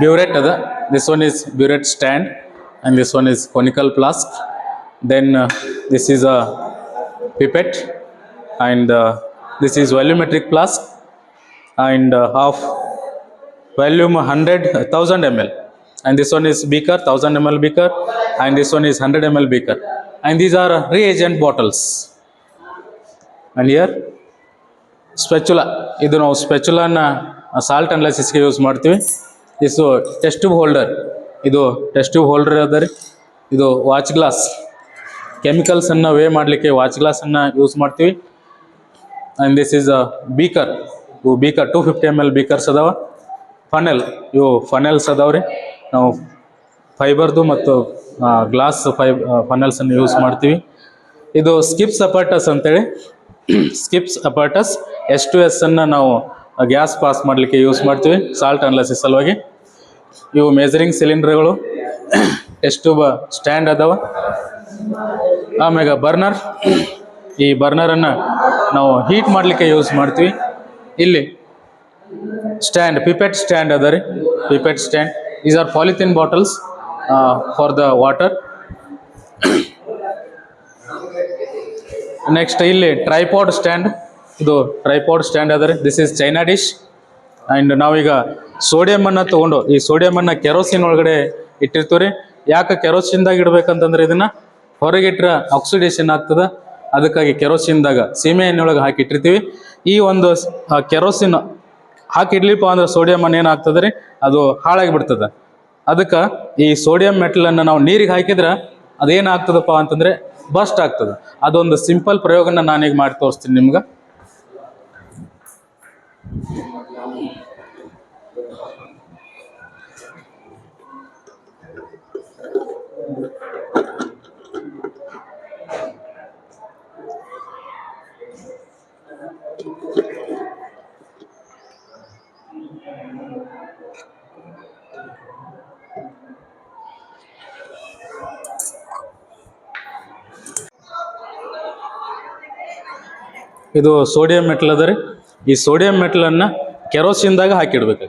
burette ada. This one is burette stand, and this one is conical flask. Then uh, this is a pipette, and uh, this is volumetric flask, and uh, of volume 100 1000 ml and this one is beaker 1000 ml beaker and this one is 100 ml beaker and these are reagent bottles and here ಸ್ಪೆಚುಲಾ ಇದು ನಾವು ಸ್ಪೆಚುಲಾನ salt ಅನಾಲಿಸಿಸ್ಗೆ use ಮಾಡ್ತೀವಿ ಇದು test holder ಇದು test holder ಅದ ರೀ? ಇದು watch glass ಕೆಮಿಕಲ್ಸನ್ನು weigh ಮಾಡಲಿಕ್ಕೆ ವಾಚ್ ಗ್ಲಾಸನ್ನು ಯೂಸ್ ಮಾಡ್ತೀವಿ. And this is a beaker ಇವು beaker two fifty M L beakers ಅದಾವ. ಫನೆಲ್ ಇವು ಫನೆಲ್ಸ್ ಅದಾವ ರೀ ನಾವು ಫೈಬರ್ದು ಮತ್ತು ಗ್ಲಾಸ್ ಫೈ ಫನೆಲ್ಸನ್ನು ಯೂಸ್ ಮಾಡ್ತೀವಿ. ಇದು ಸ್ಕಿಪ್ಸ್ ಅಪಾರ್ಟಸ್ ಅಂತೇಳಿ. Kipp's apparatus S two S ಅನ್ನು ನಾವು ಗ್ಯಾಸ್ ಪಾಸ್ ಮಾಡಲಿಕ್ಕೆ ಯೂಸ್ ಮಾಡ್ತೀವಿ. ಸಾಲ್ಟ್ ಅನ್ಲಸಿಸ್ ಸಲುವಾಗಿ. ಇವು ಮೆಜರಿಂಗ್ ಸಿಲಿಂಡರ್ಗಳು ಎಷ್ಟು ಸ್ಟ್ಯಾಂಡ್ ಅದಾವ? ಆಮ್ಯಾಗ ಬರ್ನರ್. ಈ ಬರ್ನರನ್ನು ನಾವು ಹೀಟ್ ಮಾಡಲಿಕ್ಕೆ ಯೂಸ್ ಮಾಡ್ತೀವಿ. ಇಲ್ಲಿ ಸ್ಟ್ಯಾಂಡ್ ಪಿಪೆಟ್ ಸ್ಟ್ಯಾಂಡ್ ಅದ ರೀ. Pipette stand is are polythene bottles for the water next ಇಲ್ಲಿ ಟ್ರೈಪಾಡ್ ಸ್ಟ್ಯಾಂಡ್ ಇದು ಟ್ರೈಪಾಡ್ ಸ್ಟ್ಯಾಂಡ್ ಅದ ರೀ. This is china dish and ನಾವೀಗ ಸೋಡಿಯಮನ್ನು ತೊಗೊಂಡು, ಈ ಸೋಡಿಯಮನ್ನು ಕೆರೋಸಿನ್ ಒಳಗಡೆ ಇಟ್ಟಿರ್ತೀವಿ ರೀ ಯಾಕೆ ಕೆರೋಸಿನ್ದಾಗ ಇಡ್ಬೇಕಂತಂದ್ರೆ ಇದನ್ನು ಹೊರಗಿಟ್ರೆ ಆಕ್ಸಿಡೇಷನ್ ಆಗ್ತದೆ. ಅದಕ್ಕಾಗಿ ಕೆರೋಸಿನ್ದಾಗ ಸೀಮೆ ಎಣ್ಣೆಯೊಳಗೆ ಹಾಕಿ ಇಟ್ಟಿರ್ತೀವಿ. ಈ ಒಂದು ಕೆರೋಸಿನ್ ಹಾಕಿಡ್ಲಿಪ್ಪ ಅಂದ್ರೆ ಸೋಡಿಯಂ ಏನಾಗ್ತದೆ ರೀ ಅದು ಹಾಳಾಗಿ ಬಿಡ್ತದೆ ಅದಕ್ಕೆ ಈ ಸೋಡಿಯಂ ಮೆಟಲನ್ನು ನಾವು ನೀರಿಗೆ ಹಾಕಿದ್ರೆ ಅದೇನಾಗ್ತದಪ್ಪ ಅಂತಂದ್ರೆ ಬಸ್ಟ್ ಆಗ್ತದೆ. ಅದೊಂದು ಸಿಂಪಲ್ ಪ್ರಯೋಗನ ನಾನೀಗ ಮಾಡಿ ತೋರಿಸ್ತೀನಿ ನಿಮ್ಗೆ. ಇದು ಸೋಡಿಯಂ ಮೆಟಲ್ ಅದ ರೀ. ಈ ಸೋಡಿಯಂ ಮೆಟಲನ್ನು ಕೆರೋಸಿನ್ದಾಗ ಹಾಕಿಡ್ಬೇಕು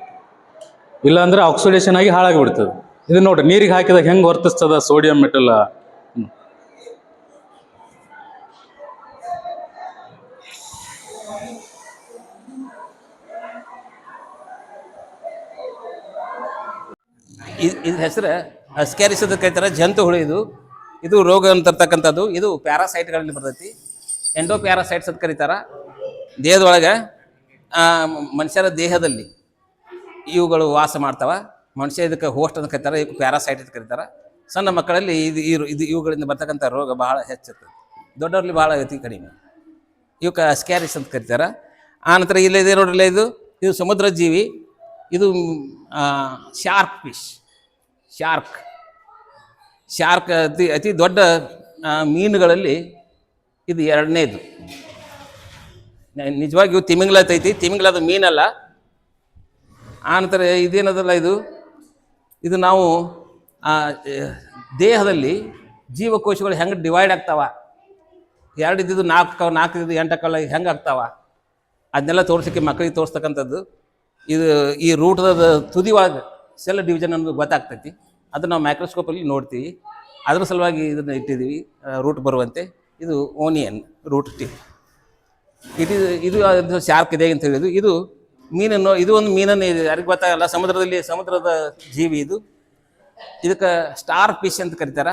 ಇಲ್ಲಾಂದ್ರೆ ಆಕ್ಸಿಡೇಷನ್ ಆಗಿ ಹಾಳಾಗಿ ಬಿಡ್ತದೆ. ಇದು ನೋಡ್ರಿ, ನೀರಿಗೆ ಹಾಕಿದಾಗ ಹೆಂಗೆ ವರ್ತಿಸ್ತದ ಸೋಡಿಯಂ ಮೆಟಲ್ ಇದ್- ಇದ್ರ ಹೆಸರು ಅಸ್ಕ್ಯಾರಿಸ್ ಅಂತ ಕರೀತಾರೆ ಜಂತು ಹುಳು ಇದು. ಇದು ರೋಗ ಅಂತರ್ತಕ್ಕಂಥದ್ದು ಇದು ಪ್ಯಾರಾಸೈಟ್ಗಳಲ್ಲಿ ಬರ್ತೈತಿ. ಎಂಡೋ ಪ್ಯಾರಾಸೈಟ್ಸ್ ಅಂತ ಕರೀತಾರ. ದೇಹದೊಳಗೆ ಮನುಷ್ಯರ ದೇಹದಲ್ಲಿ ಇವುಗಳು ವಾಸ ಮಾಡ್ತಾವ. ಮನುಷ್ಯ ಇದಕ್ಕೆ ಹೋಸ್ಟ್ ಅಂತ ಕರೀತಾರೆ, ಇದಕ್ಕೆ ಪ್ಯಾರಾಸೈಟ್ ಅಂತ ಕರೀತಾರೆ. ಸಣ್ಣ ಮಕ್ಕಳಲ್ಲಿ ಇದು ಇರು- ಇದು ಇವುಗಳಿಂದ ಬರ್ತಕ್ಕಂಥ ರೋಗ ಬಹಳ ಹೆಚ್ಚಿರ್ತದೆ. ದೊಡ್ಡವ್ರಲ್ಲಿ ಬಹಳ ಅತಿ ಕಡಿಮೆ. ಇವಕ್ಕೆ ಸ್ಕ್ಯಾರಿಸ್ ಅಂತ ಕರೀತಾರೆ. ಆನಂತರ ಇಲ್ಲಿದೆ ನೋಡ್ರಲ್ಲ ಇದು ಇದು ಸಮುದ್ರ ಜೀವಿ ಇದು ಶಾರ್ಕ್ ಫಿಶ್ ಶಾರ್ಕ್ ಶಾರ್ಕ್ ಅತಿ ಅತಿ ದೊಡ್ಡ ಮೀನುಗಳಲ್ಲಿ ಇದು ಎರಡನೇದು. ನಿಜವಾಗಿಯೂ ತಿಮಿಂಗ್ಲ ಐತಿ ಅದು ಮೀನಲ್ಲ ಆನಂತರ ಇದೇನದಲ್ಲ ಇದು? ಇದು ನಾವು ದೇಹದಲ್ಲಿ ಜೀವಕೋಶಗಳು ಹೆಂಗೆ ಡಿವೈಡ್ ಆಗ್ತಾವ? ಎರಡು ಇದ್ದಿದ್ದು ನಾಲ್ಕು ನಾಲ್ಕು ಇದ್ದಿದ್ದು ಎಂಟು ಕಾಲ ಹೆಂಗೆ ಆಗ್ತಾವ? ಅದನ್ನೆಲ್ಲ ತೋರಿಸಕ್ಕೆ ಮಕ್ಕಳಿಗೆ ತೋರಿಸ್ತಕ್ಕಂಥದ್ದು. ಇದು ಈ ರೂಟದ ಒಳಗೆ ಸೆಲ್ ಡಿವಿಷನ್ ಅನ್ನೋದು ಗೊತ್ತಾಗ್ತೈತಿ. ಅದನ್ನು ನಾವು ಮೈಕ್ರೋಸ್ಕೋಪಲ್ಲಿ ನೋಡ್ತೀವಿ. ಅದ್ರ ಸಲುವಾಗಿ ಇದನ್ನು ಇಟ್ಟಿದ್ದೀವಿ ರೂಟ್ ಬರುವಂತೆ. ಇದು ಓನಿಯನ್ ರೂಟ್ ಟಿ ಇದು ಇದು ಅದು ಶಾರ್ಕ್ ಇದೆ ಅಂತ ಹೇಳಿದ್ದು. ಇದು ಮೀನನ್ನು, ಇದು ಒಂದು ಮೀನನ್ನು ಇದೆ. ಯಾರಿಗೆ ಗೊತ್ತಾಗಲ್ಲ, ಸಮುದ್ರದಲ್ಲಿ, ಸಮುದ್ರದ ಜೀವಿ ಇದು. ಇದಕ್ಕೆ ಸ್ಟಾರ್ ಫಿಶ್ ಅಂತ ಕರಿತಾರ.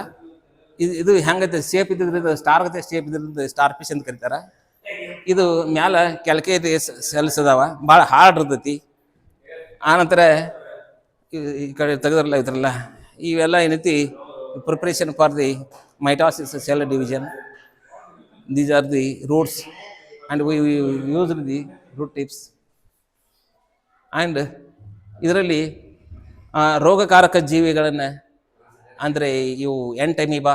ಇದು ಇದು ಹೆಂಗೈತೆ ಶೇಪ್ ಇದ್ದಿದ್ರಿಂದ ಸ್ಟಾರ್ ಗತೆ ಶೇಪ್ ಇದ್ರಿಂದ ಸ್ಟಾರ್ ಫಿಶ್ ಅಂತ ಕರಿತಾರ. ಇದು ಮ್ಯಾಲ ಕೆಳಕೆ ಸೆಲ್ಸ್ ಅದಾವ. ಭಾಳ ಹಾರ್ಡ್ ಇರ್ತೈತಿ. ಆನಂತರ ಈ ಕಡೆ ತೆಗೆದ್ರಲ್ಲ ಇದ್ರಲ್ಲ, ಇವೆಲ್ಲ ಏನೈತಿ preparation for the mitosis cell division these are the roots and we use the root tips and ಇದರಲ್ಲಿ ರೋಗಕಾರಕ ಜೀವಿಗಳನ್ನು, ಅಂದರೆ ಇವು ಎಂಟೆಮಿಬಾ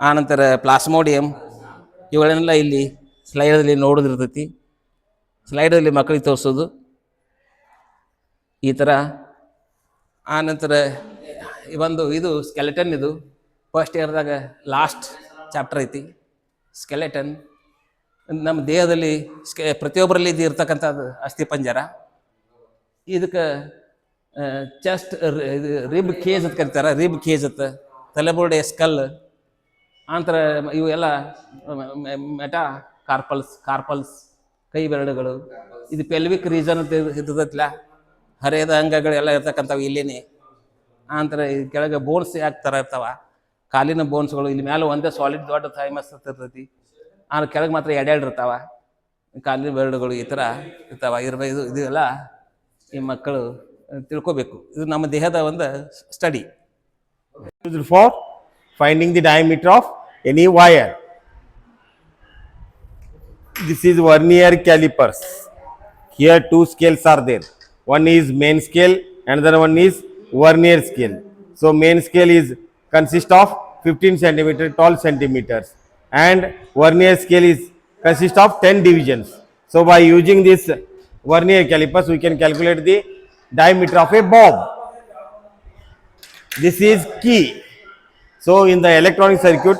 ಆನಂತರ ಪ್ಲಾಸ್ಮೋಡಿಯಂ, ಇವುಗಳನ್ನೆಲ್ಲ ಇಲ್ಲಿ ಸ್ಲೈಡಲ್ಲಿ ನೋಡೋದಿರ್ತೈತಿ ಸ್ಲೈಡಲ್ಲಿ ಮಕ್ಕಳಿಗೆ ತೋರಿಸೋದು. ಈ ಥರ ಆನಂತರ ಒಂದು ಇದು ಸ್ಕೆಲೆಟನ್ ಇದು. ಫಸ್ಟ್ ಇಯರ್ದಾಗ ಲಾಸ್ಟ್ ಚಾಪ್ಟರ್ ಐತಿ, ಸ್ಕೆಲೆಟನ್. ನಮ್ಮ ದೇಹದಲ್ಲಿ ಸ್ಕೆ, ಪ್ರತಿಯೊಬ್ಬರಲ್ಲಿ ಇದು ಇರ್ತಕ್ಕಂಥದ್ದು ಅಸ್ಥಿ ಪಂಜರ. ಇದಕ್ಕೆ ಚೆಸ್ಟ್ ಇದು ರಿಬ್ ಕೇಜ್ ಅಂತ ಕರಿತಾರೆ ರಿಬ್ ಕೇಜ್ ಅಂತ ತಲೆಬೋರ್ಡೆ ಸ್ಕಲ್ ಆನಂತರ ಇವು ಎಲ್ಲ ಮೆಟಾ ಕಾರ್ಪಲ್ಸ್ ಕಾರ್ಪಲ್ಸ್ ಕೈ ಬೆರಳುಗಳು. ಇದು ಪೆಲ್ವಿಕ್ ರೀಸನ್ ಅಂತ ಇರ್ತದಲ್ಲ ಹರಿಯದ ಅಂಗಗಳೆಲ್ಲ ಇರ್ತಕ್ಕಂಥವು ಇಲ್ಲಿನೇ. ಆನಂತರ ಇದು ಕೆಳಗೆ ಬೋನ್ಸ್ ಯಾಕೆ ಥರ ಇರ್ತಾವ? ಕಾಲಿನ ಬೋನ್ಸ್ಗಳು ಇಲ್ಲಿ ಮೇಲೆ ಒಂದೇ ಸಾಲಿಡ್ ದೊಡ್ಡ ಥೈಮಸ್ ಇರ್ತೈತಿ. ಆದ್ರೆ ಕೆಳಗೆ ಮಾತ್ರ ಎಡೆರಡು ಇರ್ತಾವ. ಕಾಲಿನ ಬೆರಳುಗಳು ಈ ಥರ ಇರ್ತಾವ ಇರ್ಬೋದು ಇದು, ಇದೆಲ್ಲ ಈ ಮಕ್ಕಳು ತಿಳ್ಕೊಬೇಕು ಇದು ನಮ್ಮ ದೇಹದ ಒಂದು study used for finding the diameter of any wire. This is vernier calipers. Here two scales are there. One is main scale, another one is vernier scale. So main scale is consist of 15 centimeter, 12 centimeters, and vernier scale is consist of 10 divisions. So by using this vernier calipers, we can calculate the diameter of a bob. this is key. So in the electronic circuit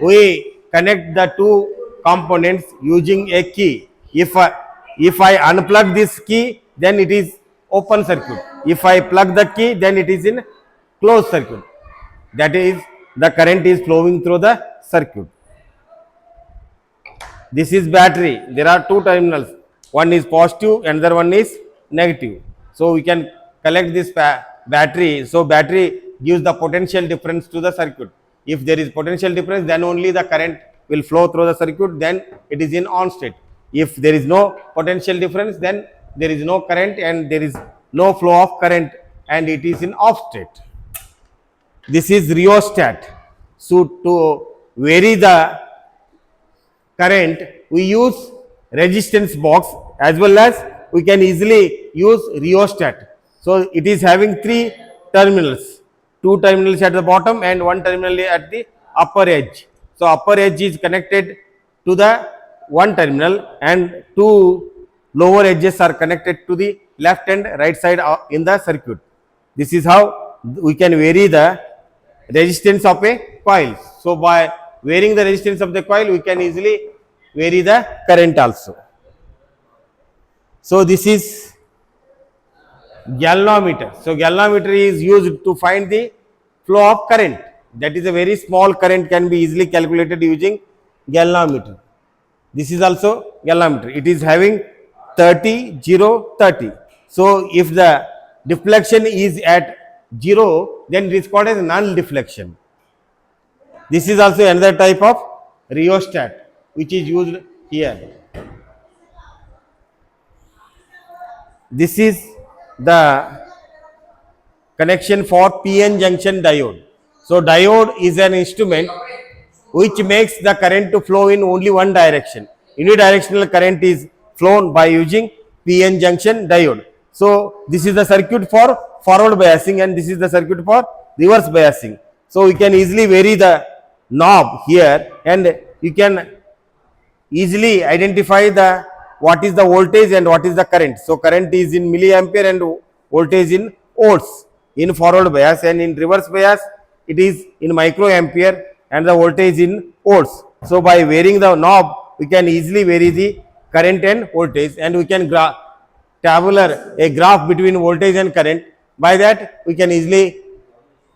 we connect the two components using a key. If I, if i unplug this key then it is open circuit. If i plug the key then it is in closed circuit. That is the current is flowing through the circuit. This is battery. There are two terminals one is positive another one is negative. So we can collect this battery. So battery gives the potential difference to the circuit. If there is potential difference then only the current will flow through the circuit then it is in on state. If there is no potential difference then there is no current and there is no flow of current and it is in off state. This is rheostat. So to vary the current we use resistance box as well as we can easily use rheostat. So it is having three terminals. Two terminals at the bottom and one terminal at the upper edge. So upper edge is connected to the one terminal and two lower edges are connected to the left and right side in the circuit. This is how we can vary the resistance of a coil. So by varying the resistance of the coil, we can easily vary the current also. So this is galvanometer. So galvanometer is used to find the flow of current. That is a very small current can be easily calculated using galvanometer. This is also galvanometer. It is having 30, 0, 30. So if the deflection is at 0, then it is called as null deflection. This is also another type of rheostat which is used here. This is the connection for PN junction diode. So diode is an instrument which makes the current to flow in only one direction. Unidirectional current is flown by using PN junction diode. So this is the circuit for forward biasing and this is the circuit for reverse biasing. So we can easily vary the knob here and you can easily identify the what is the voltage and what is the current. So current is in milliampere and voltage in volts in forward bias and in reverse bias it is in microampere and the voltage in volts. So by varying the knob we can easily vary the current and voltage and we can gra- tabular a graph between voltage and current. By that we can easily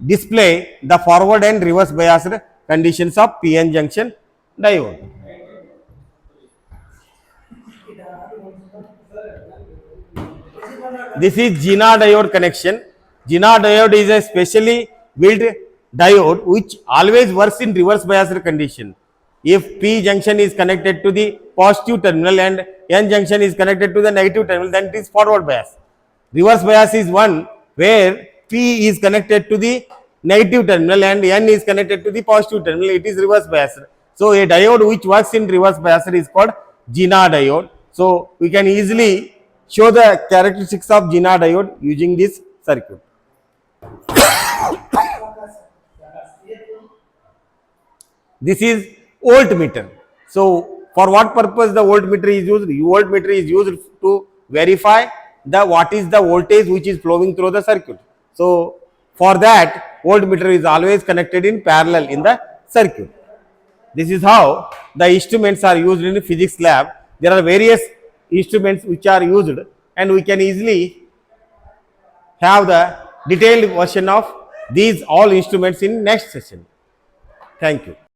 display the forward and reverse biased conditions of PN junction diode. This is Gina diode connection. Gina diode is a specially built diode which always works in reverse biased condition. If P junction is connected to the positive terminal and N junction is connected to the negative terminal, then it is forward bias. Reverse bias is one where P is connected to the negative terminal and N is connected to the positive terminal, it is reverse bias. So a diode which works in reverse bias is called Gina diode. So we can easily show the characteristics of Gina diode using this circuit. This is voltmeter. So for what purpose the voltmeter is used? Voltmeter is used to verify the what is the voltage which is flowing through the circuit. So for that voltmeter is always connected in parallel in the circuit. This is how the instruments are used in physics lab. There are various instruments which are used and we can easily have the detailed version of these all instruments in next session. Thank you.